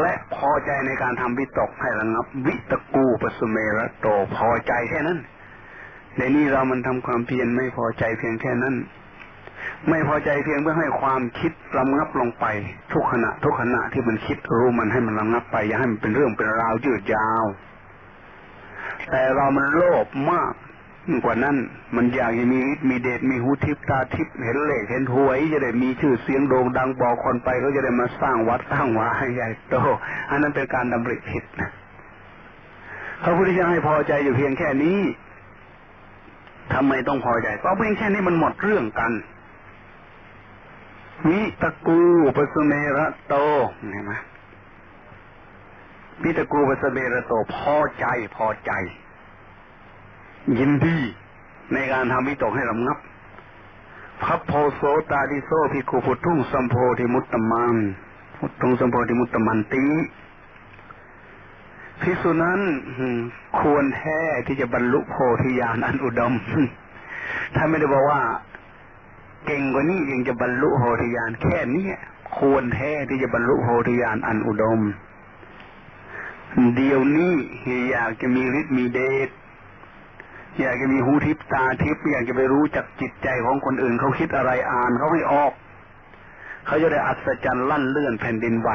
และพอใจในการทำวิตกให้ระงับ วิตกูปสุเมระโตพอใจแค่นั้นในนี้เรามันทำความเพียรไม่พอใจเพียงแค่นั้น ไม่พอใจเพียงเพื่อให้ความคิดระงับลงไป ทุกขณะ ทุกขณะที่มันคิดรู้มันให้มันระงับไป อย่าให้มันเป็นเรื่องเป็นราวยืดยาว แต่เรามันโลภมาก กว่านั้นมันอยากจะมีฤทธิ์มีเดชมีหูทิพตาทิพเห็นเลขเห็นหวยจะได้มีชื่อเสียงโด่งดังบอกคนไปเขาจะได้มาสร้างวัดสร้างวาให้ใหญ่โตอันนั้นเป็นการดำริผิดนะพระพุทธเจ้าให้พอใจอยู่เพียงแค่นี้ทำไมต้องพอใจเพราะเพียงแค่นี้มันหมดเรื่องกันวิตะกูปสเมระโตเห็นไหมวิตะกูปสเมระโตพอใจพอใจ ยินดีในการทำวิตกให้ลำงับพระโพโสตาดิโซพิคุพุทุงสัมโพธิมุตตมันพุทุงสัมโพธิมุตตมันตีพิสุนั้นควรแท้ที่จะบรรลุโพธิญาณอันอุดมถ้าไม่ได้บอกว่า เก่งกว่านี้ยังจะบรรลุโพธิญาณแค่นี้ควรแท้ที่จะบรรลุโพธิญาณอันอุดม เดี๋ยวนี้อยากจะมีฤทธิ์มีเดช อยากจะมีหูทิพตาทิพอยากจะไปรู้จักจิตใจของคนอื่นเขาคิดอะไรอ่านเขาให้ออกเขาจะได้อัศจรรย์ลั่นเลื่อนแผ่นดินไหว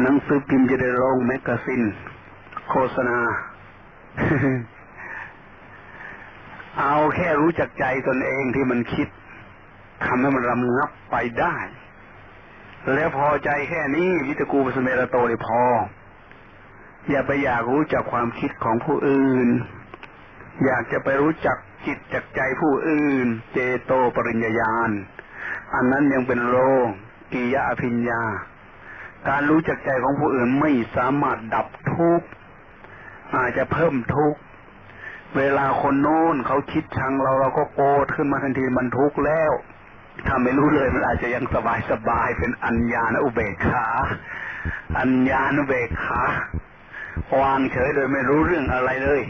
หนังสือพิมพ์จะได้ลงแมกกาซิน โฆษณา เอาแค่รู้จักใจตนเองที่มันคิดทำให้มันรำงับไปได้ แล้วพอใจแค่นี้วิตกูปสเมรโตเลยพอ อย่าไปอยากรู้จักความคิดของผู้อื่น อยากจะไปรู้จักจิตจักใจผู้อื่น เจโตปริญญาณ อันนั้นยังเป็นโลกิยาอภิญญา การรู้จักใจของผู้อื่นไม่สามารถดับทุกข์อาจจะเพิ่มทุกข์เวลาคนโน้นเขาคิดชังเราเราก็โกรธขึ้นมาทันทีมันทุกข์แล้วถ้าไม่รู้เลยมันอาจจะยังสบายสบายเป็นอัญญาณอุเบกขา อัญญาณอุเบกขาวางเฉยโดยไม่รู้เรื่องอะไรเลย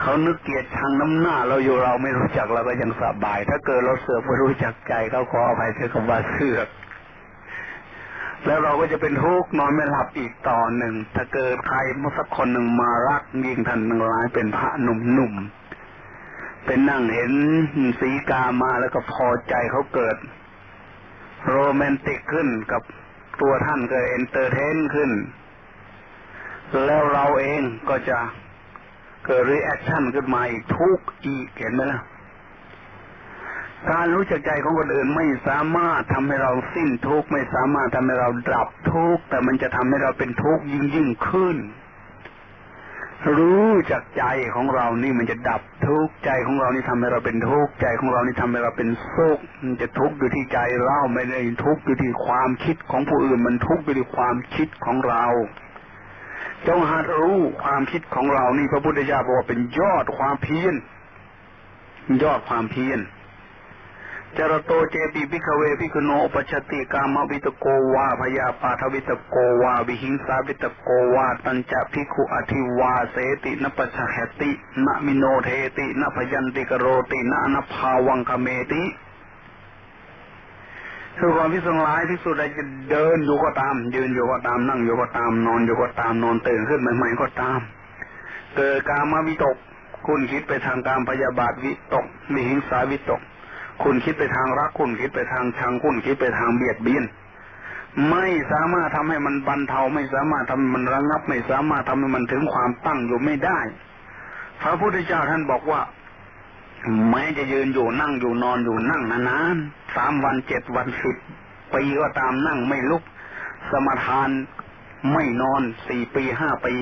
เขานึกเกลียดชังน้ำหน้า เราอยู่เราไม่รู้จักเราก็ยังสบาย ถ้าเกิดเราเสือกไม่รู้จักใจเขาขออภัยเธอคำว่าเสือกแล้วเราก็จะเป็นทุกข์นอนไม่หลับอีกต่อหนึ่ง ถ้าเกิดใครมาสักคนหนึ่งมารักยิ่งทันหนึ่งร้ายเป็นพระหนุ่มๆเป็นนั่งเห็นสีกามาแล้วก็พอใจเขาเกิด โรแมนติกขึ้นกับตัวท่านเก็เอนเตอร์เทนขึ้น แล้วเราเองก็จะ เกิดรีแอคชั่นขึ้นมาอีกทุกอีกเห็นไหมล่ะการรู้จักใจของคนอื่นไม่สามารถทำให้เราสิ้นทุกข์ไม่สามารถทำให้เราดับทุกข์แต่มันจะทำให้เราเป็นทุกข์ยิ่งยิ่งขึ้น รู้จักใจของเรานี่มันจะดับทุกข์ใจของเรานี่ทำให้เราเป็นทุกข์ใจของเรานี่ทำให้เราเป็นสุขมันจะทุกข์อยู่ที่ใจเราไม่ได้ทุกข์อยู่ที่ความคิดของผู้อื่นมันทุกข์อยู่ที่ความคิดของเรา จงหัดรู้ความคิดของเรานี่พระพุทธเจ้าบอกว่าเป็นยอดความเพียรยอดความเพียรจรโตเจติพิกเวพิกโนปชติกามวิตโกวาพยาปาทวิตโกวาวิหิงสาวิตโกวาตัญจะพิกุอธิวาเสตินปชหตินมิโนเทตินพยันติกโรตินอนภาวังคเมติ คือความพิสงร้ายที่สุดใดจะเดินอยู่ก็ตาม ยืนอยู่ก็ตามนั่งอยู่ก็ตามนอนอยู่ก็ตามนอนตื่นขึ้นใหม่ๆก็ตาม เกิดกามาวิตก คุณคิดไปทางการพยาบาทวิตกมีหิงสาวิตก คุณคิดไปทางรักคุณคิดไปทางชังคุณคิดไปทางเบียดเบียนไม่สามารถทำให้มันบรรเทาไม่สามารถทำมันระงับ ไม่สามารถทำให้มันถึงความตั้งอยู่ไม่ได้ พระพุทธเจ้าท่านบอกว่า แม้จะยืนอยู่นั่งอยู่นอนอยู่นั่งนานๆสามวันเจ็ดวันสิบปีก็ตามนั่งไม่ลุก สมทานไม่นอนสี่ปีห้าปี